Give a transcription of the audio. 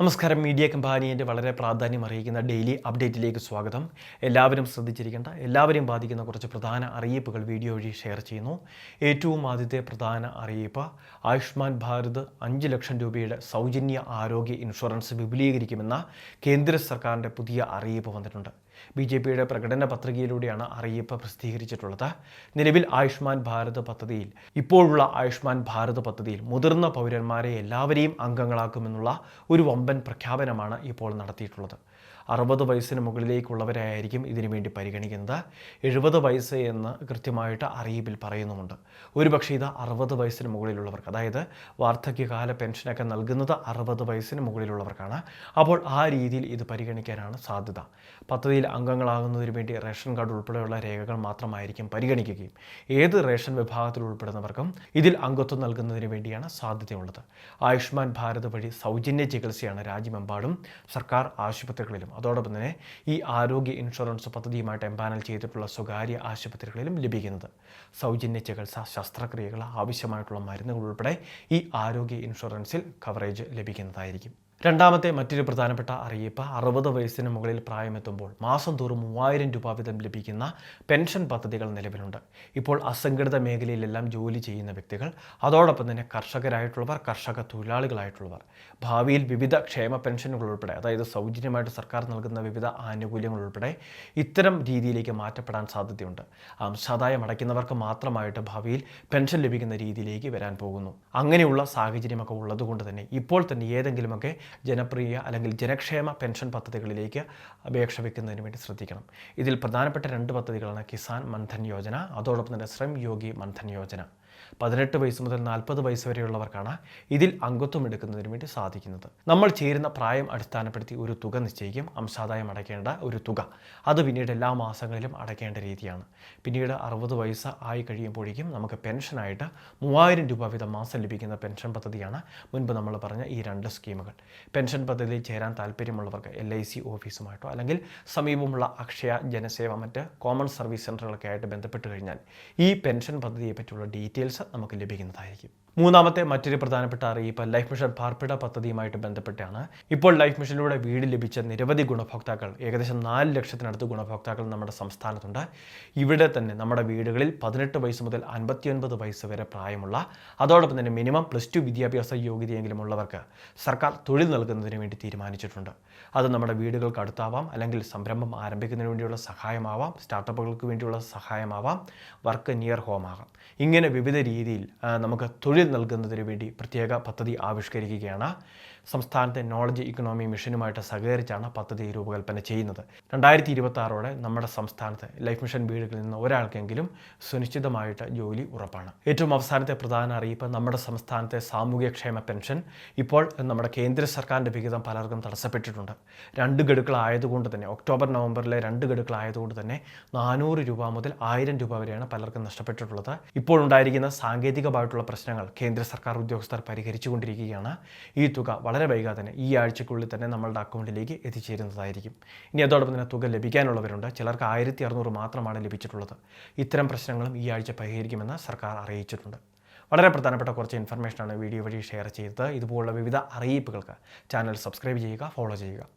നമസ്കാരം. മീഡിയ കമ്പാനിയന്റെ വളരെ പ്രാധാന്യം അറിയിക്കുന്ന ഡെയിലി അപ്ഡേറ്റിലേക്ക് സ്വാഗതം. എല്ലാവരും ശ്രദ്ധിച്ചിരിക്കേണ്ട എല്ലാവരെയും ബാധിക്കുന്ന കുറച്ച് പ്രധാന അറിയിപ്പുകൾ വീഡിയോ വഴി ഷെയർ ചെയ്യുന്നു. ഏറ്റവും ആദ്യത്തെ പ്രധാന അറിയിപ്പ് ആയുഷ്മാൻ ഭാരത് അഞ്ച് ലക്ഷം രൂപയുടെ സൗജന്യ ആരോഗ്യ ഇൻഷുറൻസ് വിപുലീകരിക്കുമെന്ന കേന്ദ്ര സർക്കാരിന്റെ പുതിയ അറിയിപ്പ് വന്നിട്ടുണ്ട്. ബി ജെ പിയുടെ പ്രകടന പത്രികയിലൂടെയാണ് അറിയിപ്പ് പ്രസിദ്ധീകരിച്ചിട്ടുള്ളത്. നിലവിൽ ആയുഷ്മാൻ ഭാരത് പദ്ധതിയിൽ ഇപ്പോഴുള്ള ആയുഷ്മാൻ ഭാരത് പദ്ധതിയിൽ മുതിർന്ന പൗരന്മാരെ എല്ലാവരെയും അംഗങ്ങളാക്കുമെന്നുള്ള ഒരു വമ്പൻ പ്രഖ്യാപനമാണ് ഇപ്പോൾ നടത്തിയിട്ടുള്ളത്. അറുപത് വയസ്സിന് മുകളിലേക്കുള്ളവരായിരിക്കും ഇതിനു വേണ്ടി പരിഗണിക്കുന്നത്. എഴുപത് വയസ്സ് എന്ന് കൃത്യമായിട്ട് അറിയിപ്പിൽ പറയുന്നുമുണ്ട്. ഒരുപക്ഷെ ഇത് അറുപത് വയസ്സിന് മുകളിലുള്ളവർക്ക് അതായത് വാർദ്ധക്യകാല പെൻഷനൊക്കെ നൽകുന്നത് അറുപത് വയസ്സിന് മുകളിലുള്ളവർക്കാണ്. അപ്പോൾ ആ രീതിയിൽ ഇത് പരിഗണിക്കാനാണ് സാധ്യത. പദ്ധതിയിൽ അംഗങ്ങളാകുന്നതിന് വേണ്ടി റേഷൻ കാർഡ് ഉൾപ്പെടെയുള്ള രേഖകൾ മാത്രമായിരിക്കും പരിഗണിക്കുകയും ഏത് റേഷൻ വിഭാഗത്തിൽ ഉൾപ്പെടുന്നവർക്കും ഇതിൽ അംഗത്വം നൽകുന്നതിന് വേണ്ടിയാണ് സാധ്യതയുള്ളത്. ആയുഷ്മാൻ ഭാരത് വഴി സൗജന്യ ചികിത്സയാണ് രാജ്യമെമ്പാടും സർക്കാർ ആശുപത്രികളിലും അതോടൊപ്പം തന്നെ ഈ ആരോഗ്യ ഇൻഷുറൻസ് പദ്ധതിയുമായിട്ട് എംപാനൽ ചെയ്തിട്ടുള്ള സ്വകാര്യ ആശുപത്രികളിലും ലഭിക്കുന്നത്. സൗജന്യ ചികിത്സ ശസ്ത്രക്രിയകൾ ആവശ്യമായിട്ടുള്ള മരുന്നുകൾ ഉൾപ്പെടെ ഈ ആരോഗ്യ ഇൻഷുറൻസിൽ കവറേജ് ലഭിക്കുന്നതായിരിക്കും. രണ്ടാമത്തെ മറ്റൊരു പ്രധാനപ്പെട്ട അറിയിപ്പ് അറുപത് വയസ്സിന് മുകളിൽ പ്രായമെത്തുമ്പോൾ മാസം തോറും മൂവായിരം രൂപ വീതം ലഭിക്കുന്ന പെൻഷൻ പദ്ധതികൾ നിലവിലുണ്ട്. ഇപ്പോൾ അസംഘടിത മേഖലയിലെല്ലാം ജോലി ചെയ്യുന്ന വ്യക്തികൾ അതോടൊപ്പം തന്നെ കർഷകരായിട്ടുള്ളവർ കർഷക തൊഴിലാളികളായിട്ടുള്ളവർ. ഭാവിയിൽ വിവിധ ക്ഷേമ പെൻഷനുകൾ ഉൾപ്പെടെ അതായത് സൗജന്യമായിട്ട് സർക്കാർ നൽകുന്ന വിവിധ ആനുകൂല്യങ്ങൾ ഉൾപ്പെടെ ഇത്തരം രീതിയിലേക്ക് മാറ്റപ്പെടാൻ സാധ്യതയുണ്ട്. അംശാദായം അടയ്ക്കുന്നവർക്ക് മാത്രമായിട്ട് ഭാവിയിൽ പെൻഷൻ ലഭിക്കുന്ന രീതിയിലേക്ക് വരാൻ പോകുന്നു. അങ്ങനെയുള്ള സാഹചര്യമൊക്കെ ഉള്ളതുകൊണ്ട് തന്നെ ഇപ്പോൾ തന്നെ ഏതെങ്കിലുമൊക്കെ ജനപ്രിയ അല്ലെങ്കിൽ ജനക്ഷേമ പെൻഷൻ പദ്ധതികളിലേക്ക് അപേക്ഷ വയ്ക്കുന്നതിന് വേണ്ടി ശ്രദ്ധിക്കണം. ഇതിൽ പ്രധാനപ്പെട്ട രണ്ട് പദ്ധതികളാണ് കിസാൻ മൻധൻ യോജന അതോടൊപ്പം തന്നെ ശ്രം യോഗി മൻധൻ യോജന. പതിനെട്ട് വയസ്സ് മുതൽ നാൽപ്പത് വയസ്സ് വരെയുള്ളവർക്കാണ് ഇതിൽ അംഗത്വം എടുക്കുന്നതിന് വേണ്ടി സാധിക്കുന്നത്. നമ്മൾ ചേരുന്ന പ്രായം അടിസ്ഥാനപ്പെടുത്തി ഒരു തുക നിശ്ചയിക്കും. അംശാദായം അടയ്ക്കേണ്ട ഒരു തുക. അത് പിന്നീട് എല്ലാ മാസങ്ങളിലും അടയ്ക്കേണ്ട രീതിയാണ്. പിന്നീട് അറുപത് വയസ്സ് ആയി കഴിയുമ്പോഴേക്കും നമുക്ക് പെൻഷനായിട്ട് മൂവായിരം രൂപ വീതം മാസം ലഭിക്കുന്ന പെൻഷൻ പദ്ധതിയാണ് മുൻപ് നമ്മൾ പറഞ്ഞ ഈ രണ്ട് സ്കീമുകൾ. പെൻഷൻ പദ്ധതിയിൽ ചേരാൻ താല്പര്യമുള്ളവർക്ക് എൽ ഐ സി ഓഫീസുമായിട്ടോ അല്ലെങ്കിൽ സമീപമുള്ള അക്ഷയ ജനസേവ മറ്റ് കോമൺ സർവീസ് സെന്ററുകളൊക്കെ ആയിട്ട് ബന്ധപ്പെട്ട് കഴിഞ്ഞാൽ ഈ പെൻഷൻ പദ്ധതിയെ പറ്റിയുള്ള ഡീറ്റെയിൽസ് നമുക്ക് ലഭിക്കുന്നതായിരിക്കും. മൂന്നാമത്തെ മറ്റൊരു പ്രധാനപ്പെട്ട അറിയിപ്പ് ലൈഫ് മിഷൻ പാർപ്പിട പദ്ധതിയുമായിട്ട് ബന്ധപ്പെട്ടാണ്. ഇപ്പോൾ ലൈഫ് മിഷനിലൂടെ വീട് ലഭിച്ച നിരവധി ഗുണഭോക്താക്കൾ ഏകദേശം നാല് ലക്ഷത്തിനടുത്ത് ഗുണഭോക്താക്കൾ നമ്മുടെ സംസ്ഥാനത്തുണ്ട്. ഇവിടെ തന്നെ നമ്മുടെ വീടുകളിൽ പതിനെട്ട് വയസ്സ് മുതൽ അൻപത്തിയൊൻപത് വയസ്സ് വരെ പ്രായമുള്ള അതോടൊപ്പം തന്നെ മിനിമം പ്ലസ് ടു വിദ്യാഭ്യാസ യോഗ്യതയെങ്കിലും ഉള്ളവർക്ക് സർക്കാർ തൊഴിൽ നൽകുന്നതിന് വേണ്ടി തീരുമാനിച്ചിട്ടുണ്ട്. അത് നമ്മുടെ വീടുകൾക്ക് അടുത്താവാം അല്ലെങ്കിൽ സംരംഭം ആരംഭിക്കുന്നതിന് വേണ്ടിയുള്ള സഹായമാവാം സ്റ്റാർട്ടപ്പുകൾക്ക് വേണ്ടിയുള്ള സഹായമാവാം വർക്ക് നിയർ ഹോം ആകാം. ഇങ്ങനെ വിവിധ രീതിയിൽ നമുക്ക് തൊഴിൽ നൽകുന്നതിന് വേണ്ടി പ്രത്യേക പദ്ധതി ആവിഷ്കരിക്കുകയാണ്. സംസ്ഥാനത്തെ നോളജ് ഇക്കണോമി മിഷനുമായിട്ട് സഹകരിച്ചാണ് പദ്ധതി രൂപകൽപ്പന ചെയ്യുന്നത്. രണ്ടായിരത്തി ഇരുപത്തി ആറോടെ നമ്മുടെ സംസ്ഥാനത്ത് ലൈഫ് മിഷൻ വീടുകളിൽ നിന്ന് ഒരാൾക്കെങ്കിലും സുനിശ്ചിതമായിട്ട് ജോലി ഉറപ്പാണ്. ഏറ്റവും അവസാനത്തെ പ്രധാന അറിയിപ്പ് നമ്മുടെ സംസ്ഥാനത്തെ സാമൂഹ്യക്ഷേമ പെൻഷൻ. ഇപ്പോൾ നമ്മുടെ കേന്ദ്ര സർക്കാരിന്റെ വിഹിതം പലർക്കും തടസ്സപ്പെട്ടിട്ടുണ്ട്. രണ്ട് ഗഡുക്കളായതുകൊണ്ട് തന്നെ ഒക്ടോബർ നവംബറിലെ രണ്ട് ഗഡുക്കളായതുകൊണ്ട് തന്നെ നാനൂറ് രൂപ മുതൽ ആയിരം രൂപ വരെയാണ് പലർക്കും നഷ്ടപ്പെട്ടിട്ടുള്ളത്. ഇപ്പോൾ ഉണ്ടായിരിക്കുന്ന സാങ്കേതികമായിട്ടുള്ള പ്രശ്നങ്ങൾ കേന്ദ്ര സർക്കാർ ഉദ്യോഗസ്ഥർ പരിഹരിച്ചുകൊണ്ടിരിക്കുകയാണ്. ഈ തുക വളരെ വൈകാതെ തന്നെ ഈ ആഴ്ചക്കുള്ളിൽ തന്നെ നമ്മളുടെ അക്കൗണ്ടിലേക്ക് എത്തിച്ചേരുന്നതായിരിക്കും. ഇനി അതോടൊപ്പം തന്നെ തുക ലഭിക്കാനുള്ളവരുണ്ട്. ചിലർക്ക് ആയിരത്തി അറുന്നൂറ് മാത്രമാണ് ലഭിച്ചിട്ടുള്ളത്. ഇത്തരം പ്രശ്നങ്ങളും ഈ ആഴ്ച പരിഹരിക്കുമെന്ന് സർക്കാർ അറിയിച്ചിട്ടുണ്ട്. വളരെ പ്രധാനപ്പെട്ട കുറച്ച് ഇൻഫർമേഷനാണ് വീഡിയോ വഴി ഷെയർ ചെയ്തത്. ഇതുപോലുള്ള വിവിധ അറിയിപ്പുകൾക്ക് ചാനൽ സബ്സ്ക്രൈബ് ചെയ്യുക ഫോളോ ചെയ്യുക.